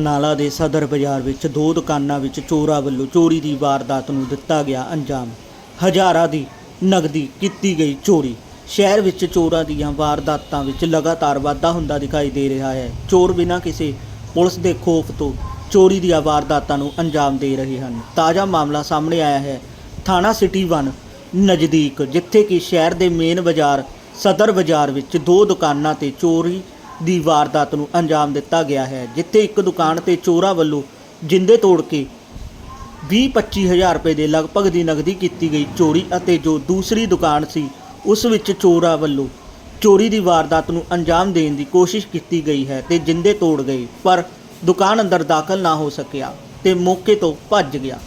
ਨਾਲਾ ਦੇ ਸਦਰ ਬਾਜ਼ਾਰ ਵਿੱਚ ਦੋ ਦੁਕਾਨਾਂ ਵਿੱਚ ਚੋਰਾਂ ਵੱਲੋਂ ਚੋਰੀ ਦੀ ਵਾਰਦਾਤ ਨੂੰ ਦਿੱਤਾ ਗਿਆ ਅੰਜਾਮ। ਹਜ਼ਾਰਾਂ ਦੀ ਨਗਦੀ ਕੀਤੀ ਗਈ ਚੋਰੀ। ਸ਼ਹਿਰ ਵਿੱਚ ਚੋਰਾਂ ਦੀਆਂ ਵਾਰਦਾਤਾਂ ਵਿੱਚ ਲਗਾਤਾਰ ਵਾਧਾ ਹੁੰਦਾ ਦਿਖਾਈ ਦੇ ਰਿਹਾ ਹੈ। ਚੋਰ ਬਿਨਾਂ ਕਿਸੇ ਪੁਲਿਸ ਦੇ ਖੋਫ ਤੋਂ ਚੋਰੀ ਦੀਆਂ ਵਾਰਦਾਤਾਂ ਨੂੰ ਅੰਜਾਮ ਦੇ ਰਹੇ ਹਨ। ਤਾਜ਼ਾ ਮਾਮਲਾ ਸਾਹਮਣੇ ਆਇਆ ਹੈ। ਥਾਣਾ ਸਿਟੀ 1 ਨਜ਼ਦੀਕ, ਜਿੱਥੇ ਕਿ ਸ਼ਹਿਰ ਦੇ ਮੇਨ ਬਾਜ਼ਾਰ, ਸਦਰ ਬਾਜ਼ਾਰ ਵਿੱਚ ਦੋ ਦੁਕਾਨਾਂ ਤੇ ਚੋਰੀ ਦੀ ਵਾਰਦਾਤ ਨੂੰ ਅੰਜਾਮ ਦਿੱਤਾ ਗਿਆ ਹੈ, ਜਿੱਥੇ ਇੱਕ ਦੁਕਾਨ ਤੇ ਚੋਰਾਂ ਵੱਲੋਂ ਜਿੰਦੇ ਤੋੜ ਕੇ 20-25 ਹਜ਼ਾਰ ਰੁਪਏ ਦੇ ਲਗਭਗ ਦੀ ਨਗਦੀ ਕੀਤੀ ਗਈ ਚੋਰੀ ਅਤੇ ਜੋ ਦੂਸਰੀ ਦੁਕਾਨ ਸੀ, ਉਸ ਵਿੱਚ ਚੋਰਾਂ ਵੱਲੋਂ ਚੋਰੀ ਦੀ ਵਾਰਦਾਤ ਨੂੰ ਅੰਜਾਮ ਦੇਣ ਦੀ ਕੋਸ਼ਿਸ਼ ਕੀਤੀ ਗਈ ਹੈ ਤੇ ਜਿੰਦੇ ਤੋੜ ਗਏ, ਪਰ ਦੁਕਾਨ ਅੰਦਰ ਦਾਖਲ ਨਾ ਹੋ ਸਕਿਆ ਤੇ ਮੌਕੇ ਤੋਂ ਭੱਜ ਗਿਆ,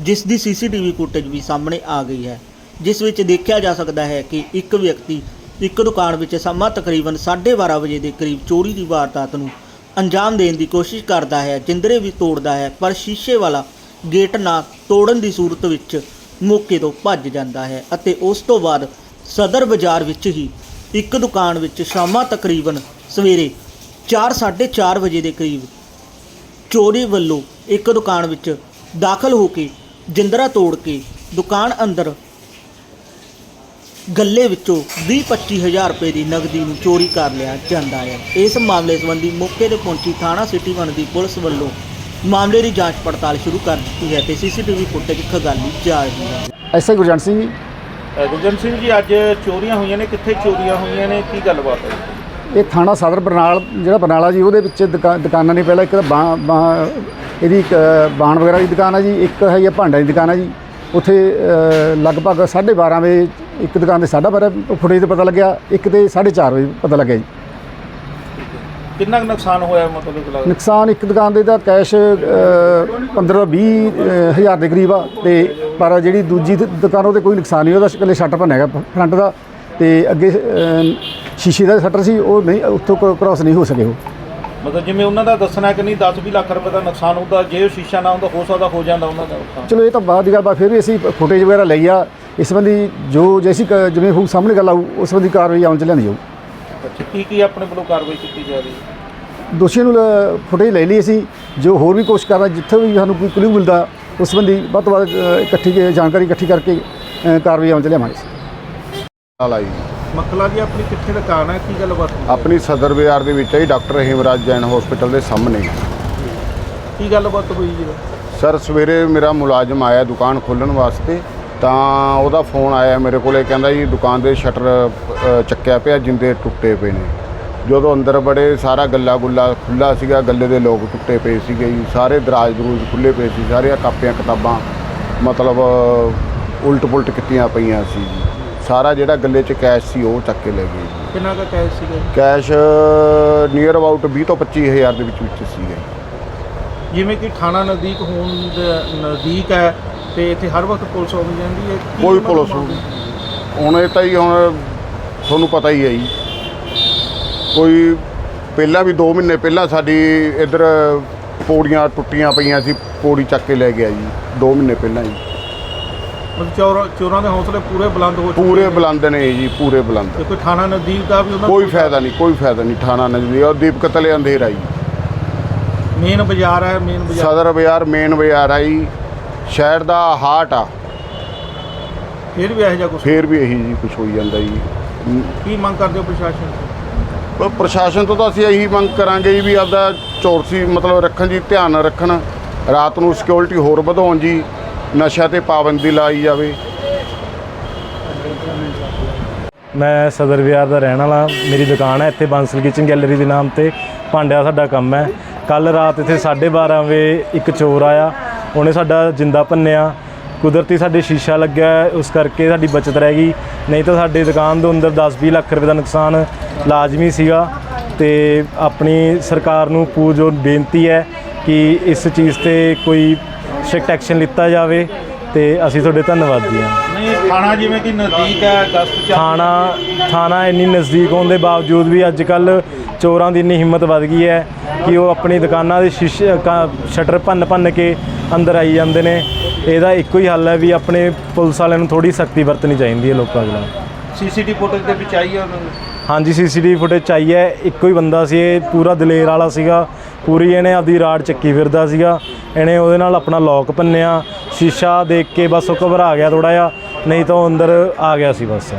ਜਿਸ ਦੀ ਸੀਸੀਟੀਵੀ ਫੁਟੇਜ ਵੀ ਸਾਹਮਣੇ ਆ ਗਈ ਹੈ। ਜਿਸ ਵਿੱਚ ਦੇਖਿਆ ਜਾ ਸਕਦਾ ਹੈ ਕਿ ਇੱਕ ਵਿਅਕਤੀ ਇੱਕ ਦੁਕਾਨ ਵਿੱਚ ਸਮਾਂ ਤਕਰੀਬਨ 12:30 ਵਜੇ ਦੇ ਕਰੀਬ ਚੋਰੀ ਦੀ ਵਾਰਦਾਤ ਨੂੰ ਅੰਜਾਮ ਦੇਣ ਦੀ ਕੋਸ਼ਿਸ਼ ਕਰਦਾ ਹੈ, ਜਿੰਦਰੇ ਵੀ ਤੋੜਦਾ ਹੈ, ਪਰ ਸ਼ੀਸ਼ੇ ਵਾਲਾ ਗੇਟ ਨਾ ਤੋੜਨ ਦੀ ਸੂਰਤ ਵਿੱਚ ਮੌਕੇ ਤੋਂ ਭੱਜ ਜਾਂਦਾ ਹੈ ਅਤੇ ਉਸ ਤੋਂ ਬਾਅਦ ਸਦਰ ਬਾਜ਼ਾਰ ਵਿੱਚ ਹੀ ਇੱਕ ਦੁਕਾਨ ਵਿੱਚ ਸ਼ਾਮਾਂ ਤਕਰੀਬਨ ਸਵੇਰੇ 4:30 ਵਜੇ ਦੇ ਕਰੀਬ ਚੋਰੀ ਵੱਲੋਂ ਇੱਕ ਦੁਕਾਨ ਵਿੱਚ ਦਾਖਲ ਹੋ ਕੇ ਜਿੰਦਰਾ ਤੋੜ ਕੇ ਦੁਕਾਨ ਅੰਦਰ ਗੱਲੇ ਵਿੱਚੋਂ 20-25 ਹਜ਼ਾਰ ਰੁਪਏ ਦੀ ਨਗਦੀ ਨੂੰ ਚੋਰੀ ਕਰ ਲਿਆ ਜਾਂਦਾ ਹੈ। ਇਸ ਮਾਮਲੇ ਸੰਬੰਧੀ ਮੌਕੇ ਤੇ ਪਹੁੰਚੀ ਥਾਣਾ ਸਿਟੀ ਵਨ ਦੀ ਪੁਲਿਸ ਵੱਲੋਂ ਮਾਮਲੇ ਦੀ ਜਾਂਚ ਪੜਤਾਲ ਸ਼ੁਰੂ ਕਰ ਦਿੱਤੀ ਹੈ ਤੇ ਸੀਸੀਟੀਵੀ ਫੁਟੇਜ ਖਗਾਲੀ ਜਾ ਰਹੀ ਹੈ। ਐਸਆਈ ਗੁਰਜੰਟ ਸਿੰਘ ਜੀ। ਅ, ਗੁਰਜਨ ਸਿੰਘ ਜੀ ਅੱਜ ਚੋਰੀਆਂ ਹੋਈਆਂ ਨੇ। ਕਿੱਥੇ ਚੋਰੀਆਂ ਹੋਈਆਂ ਨੇ? ਕੀ ਗੱਲਬਾਤ ਹੈ? ਇਹ ਥਾਣਾ ਸਦਰ ਬਰਨਾਲ ਜਿਹੜਾ ਬਰਨਾਲਾ ਜੀ ਉਹਦੇ ਵਿੱਚ ਦੁਕਾ- ਦੁਕਾਨਾਂ ਨੇ ਪਹਿਲਾਂ ਇੱਕ ਤਾਂ ਬਾਂ ਬਾਂ ਇਹਦੀ ਇੱਕ ਬਾਣ ਵਗੈਰਾ ਦੀ ਦੁਕਾਨ ਹੈ ਜੀ ਇੱਕ ਹੈ ਇਹ ਭਾਂਡਾ ਦੀ ਦੁਕਾਨ ਹੈ ਜੀ। ਉੱਥੇ ਲਗਭਗ 12:30 ਵਜੇ ਇੱਕ ਦੁਕਾਨ ਦੇ 12:30 ਫੁਟੇਜ ਤੇ ਪਤਾ ਲੱਗਿਆ ਇੱਕ ਤੇ 4:30 ਵਜੇ ਪਤਾ ਲੱਗਿਆ ਜੀ। ਕਿੰਨਾ ਕੁ ਨੁਕਸਾਨ ਹੋਇਆ ਮਤਲਬ ਲੱਗਦਾ? ਨੁਕਸਾਨ ਇੱਕ ਦੁਕਾਨ ਦੇ ਦਾ ਕੈਸ਼ 15 20 ਹਜ਼ਾਰ ਦੇ ਕਰੀਬ ਆ ਤੇ ਪਰ ਜਿਹੜੀ ਦੂਜੀ ਦੁਕਾਨ ਉਹਦੇ ਕੋਈ ਨੁਕਸਾਨ ਨਹੀਂ ਉਹਦਾ ਇਕੱਲੇ ਸ਼ਟਰ ਭੰਨਿਆ ਹੈਗਾ ਫਰੰਟ ਦਾ ਤੇ ਅੱਗੇ ਸ਼ੀਸ਼ੇ ਦਾ ਸ਼ਟਰ ਸੀ ਉਹ ਨਹੀਂ ਉੱਥੋਂ ਕ੍ਰਾਸ ਨਹੀਂ ਹੋ ਸਕੇ ਉਹ। ਮਤਲਬ ਜਿਵੇਂ ਉਹਨਾਂ ਦਾ ਦੱਸਣਾ ਕਿ ਨਹੀਂ 10 20 ਲੱਖ ਰੁਪਏ ਦਾ ਨੁਕਸਾਨ ਹੁੰਦਾ ਜੇ ਉਹ ਸ਼ੀਸ਼ਾ ਨਾ ਹੁੰਦਾ ਹੋ ਸਕਦਾ ਹੋ ਜਾਂਦਾ ਉਹਨਾਂ ਦਾ ਨੁਕਸਾਨ। ਚਲੋ ਇਹ ਤਾਂ ਬਾਅਦ ਦੀ ਗੱਲ ਬਾ ਫਿਰ ਵੀ ਅਸੀਂ ਫੁਟੇਜ ਵਗੈਰਾ ਲਈ ਆ। ਇਸ ਸੰਬੰਧੀ ਜੋ ਜੈਸੀ ਕ- ਜਿਵੇਂ ਹੋਊ ਸਾਹਮਣੇ ਗੱਲ ਆਊ ਉਸ ਸੰਬੰਧੀ ਕਾਰਵਾਈ ਆਉਣ ਚ ਲਿਆਂਦੀ ਜਾਊ ਅੱਛਾ ਕੀ ਕੀ ਆਪਣੇ ਵੱਲੋਂ ਕਾਰਵਾਈ ਕੀਤੀ ਜਾ ਰਹੀ ਹੈ? ਦੋਸ਼ੀਆਂ ਨੂੰ ਫੁਟੇਜ ਲੈ ਲਈ ਅਸੀਂ ਜੋ ਹੋਰ ਵੀ ਕੋਸ਼ਿਸ਼ ਕਰਨਾ ਜਿੱਥੇ ਵੀ ਸਾਨੂੰ ਕੋਈ ਕਲੂ ਮਿਲਦਾ ਉਸ ਸੰਬੰਧੀ ਵੱਧ ਤੋਂ ਵੱਧ ਅ, ਇਕੱਠੀ ਕੀ- ਜਾਣਕਾਰੀ ਇਕੱਠੀ ਕਰਕੇ ਅ, ਕਾਰਵਾਈ ਆਉਣ ਚ ਲਿਆਵਾਂਗੇ ਨਾਲ ਆਈ। ਮਕਲਾ ਜੀ ਆਪਣੀ ਕਿੱਥੇ ਦੁਕਾਨ ਹੈ? ਕੀ ਗੱਲਬਾਤ ਹੋਈ? ਆਪਣੀ ਸਦਰ ਬਾਜ਼ਾਰ ਦੇ ਵਿੱਚ ਹੈ ਜੀ, ਡਾਕਟਰ ਹਿਮਰਾਜ ਜੈਨ ਹਸਪੀਟਲ ਦੇ ਸਾਹਮਣੇ। ਕੀ ਗੱਲਬਾਤ ਹੋਈ ਜੀ? ਸਰ ਸਵੇਰੇ ਮੇਰਾ ਮੁਲਾਜ਼ਮ ਆਇਆ ਦੁਕਾਨ ਖੋਲ੍ਹਣ ਵਾਸਤੇ ਤਾਂ ਉਹਦਾ ਫੋਨ ਆਇਆ ਮੇਰੇ ਕੋਲੇ ਕਹਿੰਦਾ ਜੀ ਦੁਕਾਨ ਦੇ ਸ਼ਟਰ ਅ, ਚੱਕਿਆ ਪਿਆ ਜਿੰਦੇ ਟੁੱਟੇ ਪਏ ਨੇ। ਜਦੋਂ ਅੰਦਰ ਬੜੇ ਸਾਰਾ ਗੱਲਾ ਗੁੱਲਾ ਖੁੱਲਾ ਸੀਗਾ ਗੱਲੇ ਦੇ ਲੋਕ ਟੁੱਟੇ ਪਏ ਸੀਗੇ ਜੀ ਸਾਰੇ ਦਰਾਜ ਦਰੂਜ ਖੁੱਲੇ ਪਏ ਸੀ ਸਾਰੀਆਂ ਕਾਪੀਆਂ ਕਿਤਾਬਾਂ ਮਤਲਬ ਉਲਟ ਪੁਲਟ ਕੀਤੀਆਂ ਪਈਆਂ ਸੀ ਜੀ। ਸਾਰਾ ਜਿਹੜਾ ਗੱਲੇ 'ਚ ਕੈਸ਼ ਸੀ ਉਹ ਚੱਕ ਕੇ ਲੈ ਗਏ ਜੀ। ਕਿੰਨਾ ਕੁ ਕੈਸ਼ ਸੀਗਾ? ਜੀ? ਕੈਸ਼ ਨੀਅਰ ਅਬਾਊਟ 20 ਤੋਂ 25 ਹਜ਼ਾਰ ਦੇ ਵਿੱਚ ਵਿੱਚ ਸੀਗੇ ਜਿਵੇਂ ਕਿ ਥਾਣਾ ਨਜ਼ਦੀਕ ਹੋਣ ਦੇ ਨਜ਼ਦੀਕ ਹੈ ਤੇ ਇੱਥੇ ਹਰ ਵਕਤ ਪੁਲਿਸ ਆਉਂਦੀ ਜਾਂਦੀ ਹੈ ਕੀ ਕੋਈ ਦਾ ਪੁਲਿਸ ਮਾਮਲਾ? ਹੁਣ ਇਹ ਤਾਂ ਹੀ ਹੁਣ ਤੁਹਾਨੂੰ ਪਤਾ ਹੀ ਹੈ ਜੀ। ਕੋਈ ਪਹਿਲਾਂ ਵੀ 2 ਮਹੀਨੇ ਪਹਿਲਾਂ ਸਾਡੀ ਇੱਧਰ ਪੌੜੀਆਂ ਟੁੱਟੀਆਂ ਪਈਆਂ ਸੀ ਪੌੜੀ ਚੱਕ ਕੇ ਲੈ ਗਿਆ ਜੀ 2 ਮਹੀਨੇ ਪਹਿਲਾਂ ਜੀ। ਮਤਲਬ ਚੋਰ ਚੋਰਾਂ ਦੇ ਹੌਸਲੇ ਪੂਰੇ ਬੁਲੰਦ ਹੋ ਚੁੱਕੇ ਪੂਰੇ। ਬੁਲੰਦ ਨੇ ਜੀ ਪੂਰੇ ਬੁਲੰਦ। ਕੋਈ ਥਾਣਾ ਨਜ਼ਦੀਕ ਦਾ ਵੀ ਉਹਨਾਂ ਕੋਈ ਫਾਇਦਾ ਨਹੀਂ ਕੋਈ ਫਾਇਦਾ ਨਹੀਂ ਥਾਣਾ ਨਜ਼ਦੀਕ। ਔਰ ਦੀਪਕ ਤਲੇ ਅੰਧੇਰਾ ਜੀ ਮੇਨ ਬਾਜ਼ਾਰ ਹੈ ਮੇਨ ਬਾਜ਼ਾਰ। ਸਦਰ ਬਾਜ਼ਾਰ ਮੇਨ ਬਾਜ਼ਾਰ ਆ ਜੀ ਸ਼ਹਿਰ ਦਾ ਹਾਰਟ ਆ। ਫਿਰ ਵੀ ਇਹੋ ਜਿਹਾ ਕੁਝ ਫੇਰ ਵੀ ਇਹੀ ਜੀ ਕੁਝ ਹੋਈ ਜਾਂਦਾ ਜੀ। ਕੀ ਮੰਗ ਕਰਦੇ ਹੋ ਪ੍ਰਸ਼ਾਸਨ ਤੋਂ? ਪਰ ਪ੍ਰਸ਼ਾਸਨ ਤੋਂ ਤਾਂ ਅਸੀਂ ਇਹੀ ਮੰਗ ਕਰਾਂਗੇ ਜੀ ਵੀ ਆਪਦਾ ਚੌਰਸੀ ਮਤਲਬ ਰੱਖਣ ਜੀ ਧਿਆਨ ਰੱਖਣ। ਰਾਤ ਨੂੰ ਸਿਕਿਉਰਿਟੀ ਹੋਰ ਵਧਾਉਣ ਜੀ। ਨਸ਼ਾ ਤੇ ਪਾਬੰਦੀ ਲਾਈ ਜਾਵੇ। ਮੈਂ ਸਦਰ ਵਿਹਾਰ ਦਾ ਰਹਿਣ ਵਾਲਾ, ਮੇਰੀ ਦੁਕਾਨ ਹੈ ਇੱਥੇ ਬਾਂਸਲ ਕਿਚਨ ਗੈਲਰੀ ਦੇ ਨਾਮ ਤੇ। ਭਾਂਡਿਆਂ ਦਾ ਸਾਡਾ ਕੰਮ ਹੈ। ਕੱਲ ਰਾਤ ਇੱਥੇ 12:30 ਵਜੇ ਇੱਕ ਚੋਰ ਆਇਆ, ਉਹਨੇ ਸਾਡਾ ਜਿੰਦਾ ਭੰਨਿਆ। ਕੁਦਰਤੀ ਸਾਡੇ ਸ਼ੀਸ਼ਾ ਲੱਗਿਆ ਉਸ ਕਰਕੇ ਸਾਡੀ ਬਚਤ ਰਹਿ ਗਈ। ਨਹੀਂ ਤਾਂ ਸਾਡੇ ਦੁਕਾਨ ਦੇ ਅੰਦਰ 10-20 ਲੱਖ ਰੁਪਏ ਦਾ ਨੁਕਸਾਨ ਲਾਜ਼ਮੀ ਸੀਗਾ ਤੇ ਆਪਣੀ ਸਰਕਾਰ ਨੂੰ ਪੂਜੋ ਬੇਨਤੀ ਹੈ ਕਿ ਇਸ ਚੀਜ਼ ਤੇ ਕੋਈ ਸਟ੍ਰਿਕਟ ਐਕਸ਼ਨ ਲਿੱਤਾ ਜਾਵੇ ਤੇ ਅਸੀਂ ਤੁਹਾਡੇ ਧੰਨਵਾਦੀ ਹਾਂ। ਨਹੀਂ ਥਾਣਾ ਜਿਵੇਂ ਕਿ ਨਜ਼ਦੀਕ ਹੈ ਗਸਤ ਚੱਲ ਥਾਣਾ ਥਾਣਾ ਇੰਨੀ ਨਜ਼ਦੀਕ ਹੋਣ ਦੇ ਬਾਵਜੂਦ ਵੀ ਅੱਜ ਕੱਲ ਚੋਰਾਂ ਦੀ ਇੰਨੀ ਹਿੰਮਤ ਵੱਧ ਗਈ ਹੈ ਕਿ ਉਹ ਆਪਣੀ ਦੁਕਾਨਾਂ ਦੇ ਸ਼ੀਸ਼ੇ ਸ਼ਟਰ ਭੰਨ ਭੰਨ ਕੇ ਅੰਦਰ ਆਈ ਜਾਂਦੇ ਨੇ। ਇਹਦਾ ਇੱਕੋ ਹੀ ਹੱਲ ਹੈ ਵੀ ਆਪਣੇ ਪੁਲਿਸ ਵਾਲਿਆਂ ਨੂੰ ਥੋੜੀ ਸਖਤੀ ਵਰਤਣੀ ਚਾਹੀਦੀ ਹੈ ਲੋਕਾਂ ਖਿਲਾਫ ਸੀਸੀਟੀ ਫੁਟੇਜ ਦੇ ਵਿੱਚ ਆਈ ਹੈ ਉਹਨਾਂ ਨੂੰ ਹਾਂਜੀ ਸੀਸੀਟੀਵੀ ਫੁਟੇਜ ਚਾਹੀਏ ਇੱਕੋ ਹੀ ਬੰਦਾ ਸੀ ਇਹ ਪੂਰਾ ਦਲੇਰ ਵਾਲਾ ਸੀਗਾ। ਪੂਰੀ ਇਹਨੇ ਆਪਦੀ ਰਾੜ ਚੱਕੀ ਫਿਰਦਾ ਸੀਗਾ। ਇਹਨੇ ਉਹਦੇ ਨਾਲ ਆਪਣਾ ਲੋਕ ਭੰਨਿਆ। ਸ਼ੀਸ਼ਾ ਦੇਖ ਕੇ ਬਸ ਉਹ ਘਬਰਾ ਗਿਆ ਥੋੜਾ ਜਿਹਾ, ਨਹੀਂ ਤਾਂ ਉਹ ਅੰਦਰ ਆ ਗਿਆ ਸੀ ਬਸ।